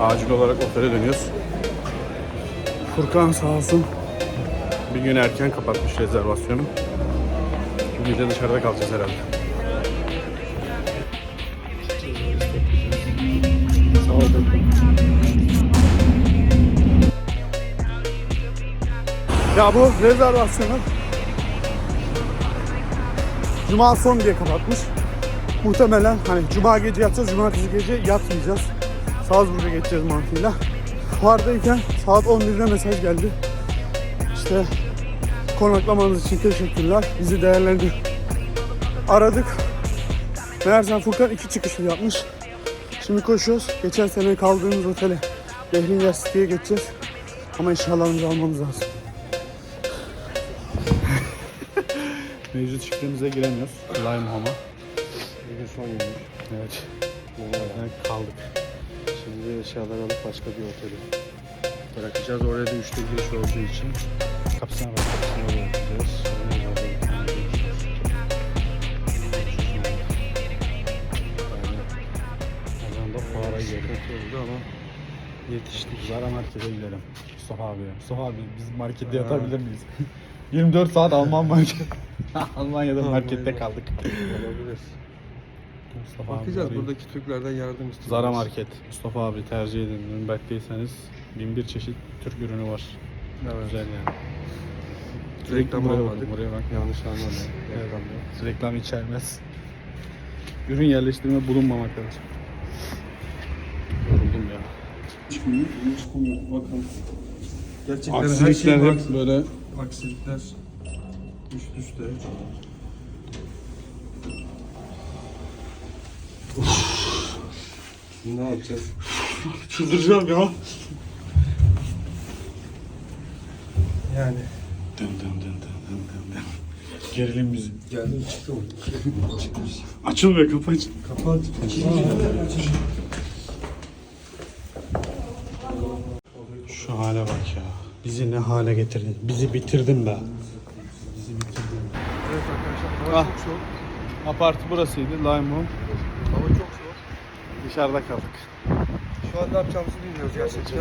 Acil olarak otele dönüyoruz. Furkan sağ olsun bir gün erken kapatmış rezervasyonu. Bu gece dışarıda kalacağız herhalde. Sağ ol. Ya bu rezervasyonu Cuma son diye kapatmış. Muhtemelen hani Cuma gece yatacağız, Cumartesi gece yatmayacağız. Salzburg'a geçeceğiz mantığıyla. Fuardayken saat 11'de mesaj geldi. İşte konaklamanız için teşekkürler. Bizi değerlendir. Aradık. Meğersem Furkan iki çıkışlı yapmış. Şimdi koşuyoruz. Geçen sene kaldığımız otele Behringer City'ye geçeceğiz. Ama eşyalarımızı almamız lazım. Mevcut şifremize giremiyoruz. Lime Home'a. Bugün son günümüz. Evet. Yani kaldık. Şimdi eşyaları alıp başka bir otele bırakacağız. Oraya da üçte giriş olduğu için Kapısına bak. kapısına bırakacağız. Kazanda fuara. Kötü oldu ama Yetiştik. Zara markete gidelim. Mustafa abi. Mustafa abi biz markette yatabilir miyiz? 24 saat Alman market. Almanya'da markette kaldık. olabilir. Mustafa abi Bakacağız arayayım. buradaki Türklerden yardım istiyoruz. Zara Market. Mustafa abi tercih edin. Nürnberg'deyseniz bin bir çeşit Türk ürünü var. Evet. Güzel yani. Reklam buraya almadık. bakın, buraya bak. Yanlış anlamayın. Evet. Reklamda. Reklam içermez. Ürün yerleştirme bulunmamaktadır. Yoruldum ya. Çıkmıyor, çıkmıyor. Bakalım. Gerçekten her Aksilikler şey var. böyle Aksilikler üst üste. Ne yapacağız? çıldıracağım ya. Yani Dın dın dın dın dın dın dın. Gerilim bizim. geldim çıktım. Çıkmış. Açılmıyor kapı aç. Kapat. Şu hale bak ya. Bizi ne hale getirdin? Bizi bitirdin be. Evet arkadaşlar hava Ah. çok soğuk. Apart burasıydı. Lime. Hava çok soğuk. Dışarıda kaldık. Şu an ne yapacağımızı bilmiyoruz gerçekten.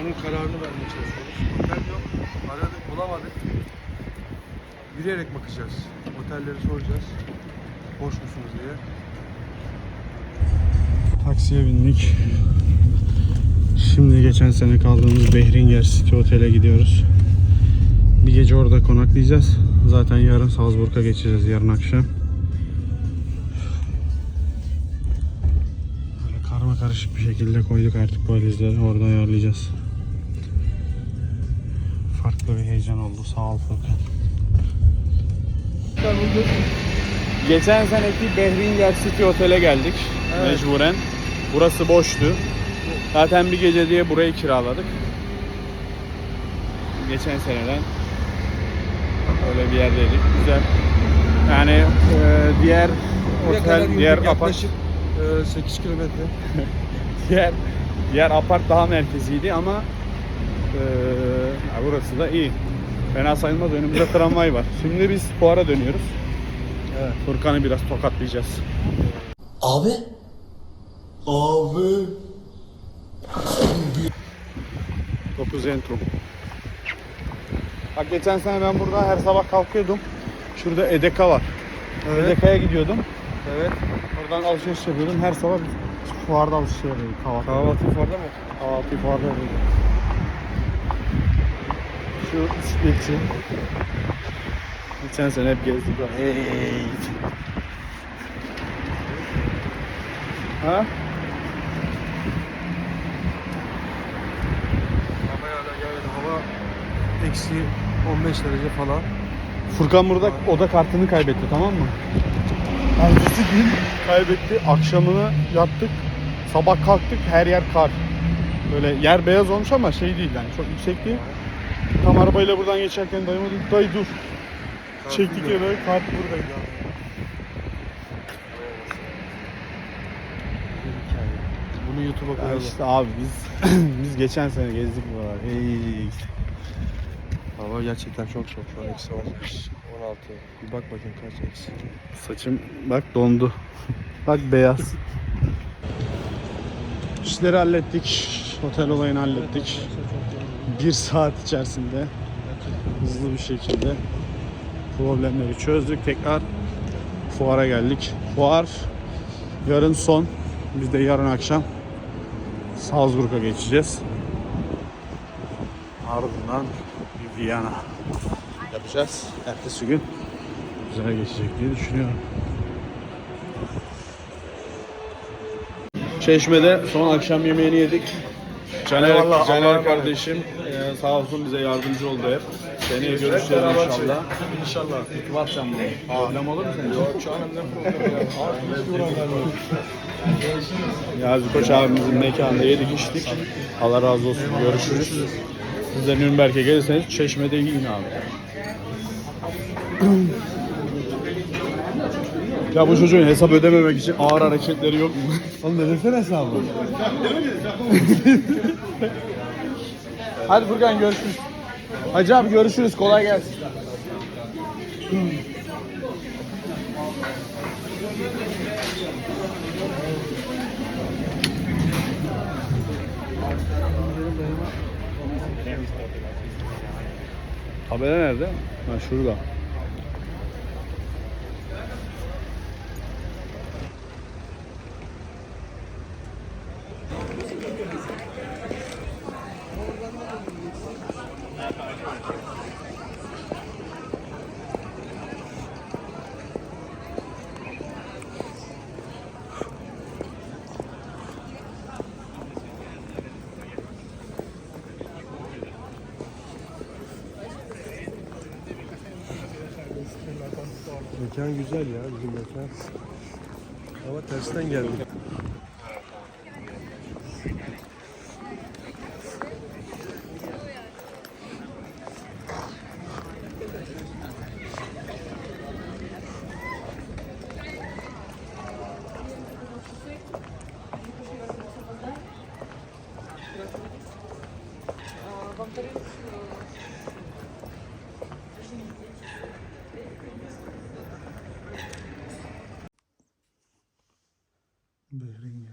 Onun kararını vermeye çalışıyoruz. Otel yok. Aradık bulamadık. Yürüyerek bakacağız. Otelleri soracağız. Boş musunuz diye. Taksiye bindik. Şimdi geçen sene kaldığımız Behringer City Otel'e gidiyoruz. Bir gece orada konaklayacağız. Zaten yarın Salzburg'a geçeceğiz yarın akşam. Karışık bir şekilde koyduk artık valizleri. Orada ayarlayacağız. Farklı bir heyecan oldu. Sağ ol Furkan. Geçen seneki Behringer City Otel'e geldik. Evet. Mecburen. Burası boştu. Zaten bir gece diye burayı kiraladık. Geçen seneden öyle bir yerdeydik. Güzel. Yani e, diğer otel, diğer apart, 8 kilometre. diğer diğer apart daha merkeziydi ama e, burası da iyi. Fena sayılmaz. Önümüzde tramvay var. Şimdi biz fuara dönüyoruz. Evet. Furkan'ı biraz tokatlayacağız. Abi. Abi. 9 Zentrum. Bak geçen sene ben burada her sabah kalkıyordum. Şurada Edeka var. Evet. Edeka'ya gidiyordum. Evet. Oradan alışveriş yapıyordum. Her sabah biz fuarda alışveriş yapıyorduk. Kahvaltı. Kahvaltı orada mı? Kahvaltıyı fuarda yapıyorduk. Şu bisikletçi. Geçen sene hep gezdik. Hey. Ha? Hava hala gelmedi. Hava eksi 15 derece falan. Furkan burada oda kartını kaybetti tamam mı? Ertesi gün kaybetti. Akşamını yattık. Sabah kalktık her yer kar. Böyle yer beyaz olmuş ama şey değil yani çok yüksek değil. Tam arabayla buradan geçerken dayıma dedim dayı dur. Çektik ya böyle kart buradaydı. Bunu YouTube'a Ya koyalım. işte abi biz biz geçen sene gezdik buralar. Hey. Hava gerçekten çok soğuk şu an. Eksi 15, 16. Bir bak bakayım kaç eksi. Saçım bak dondu. bak beyaz. İşleri hallettik. Otel olayını hallettik. Bir saat içerisinde hızlı bir şekilde problemleri çözdük. Tekrar fuara geldik. Fuar yarın son. Biz de yarın akşam Salzburg'a geçeceğiz. Ardından bir Viyana yapacağız. Ertesi gün güzel geçecek diye düşünüyorum. Çeşme'de son akşam yemeğini yedik. Caner, Eyvallah, Caner kardeşim e, sağ olsun bize yardımcı oldu hep. Seneye görüşeceğiz inşallah. İnşallah. WhatsApp mı? Problem olur mu senin? Yok canım ne problemi ya. Yazi Koç abimizin mekanında yedik içtik. Allah razı olsun. Görüşürüz. Siz de Nürnberg'e gelirseniz Çeşme'de yiyin abi. Ya bu çocuğun hesap ödememek için ağır hareketleri yok mu? Oğlum ne desene hesabı? Hadi Furkan görüşürüz. Hacı abi görüşürüz. Kolay gelsin. Tabela nerede? Ha şurada. Mekan güzel ya bizim mekan. Ama tersten geldik.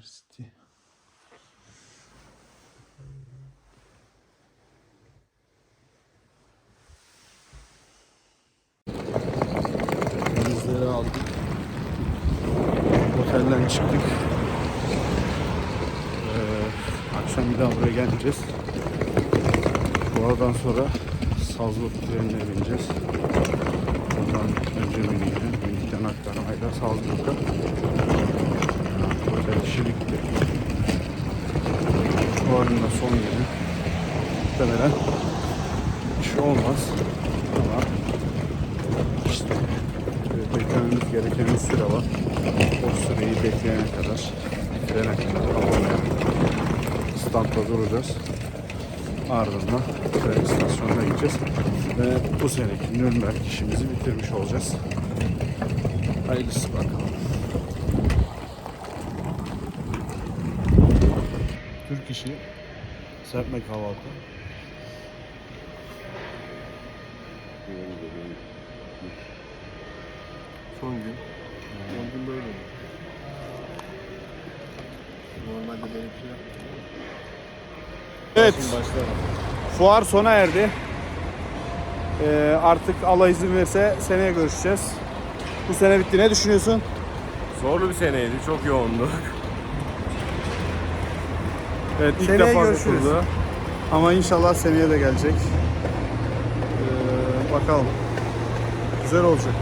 City. Bizleri aldık. Otelden çıktık. Ee, akşam bir daha buraya geleceğiz. Bu aradan sonra Salzburg trenine bineceğiz. Ondan önce Münih'e, Münih'ten aktarmayla Salzburg'a. Otel işi bitti. Fuarın da son günü. Muhtemelen bir şey olmaz. Ama işte beklememiz gereken bir süre var. O süreyi bekleyene kadar, bitirene kadar havaya standta duracağız. Ardından tren istasyonuna gideceğiz. Ve bu seneki Nürnberg işimizi bitirmiş olacağız. Hayırlısı bakalım. Türk işi serpme kahvaltı. Son gün. Son gün böyle. Normalde böyle bir şey yapmıyorum. Evet. Fuar sona erdi. Ee, artık Allah izin verirse seneye görüşeceğiz. Bu sene bitti. Ne düşünüyorsun? Zorlu bir seneydi, çok yoğundu. Evet ilk Seneye defa görüşürüz. katıldı. Ama inşallah seneye de gelecek. Ee, bakalım. Güzel olacak.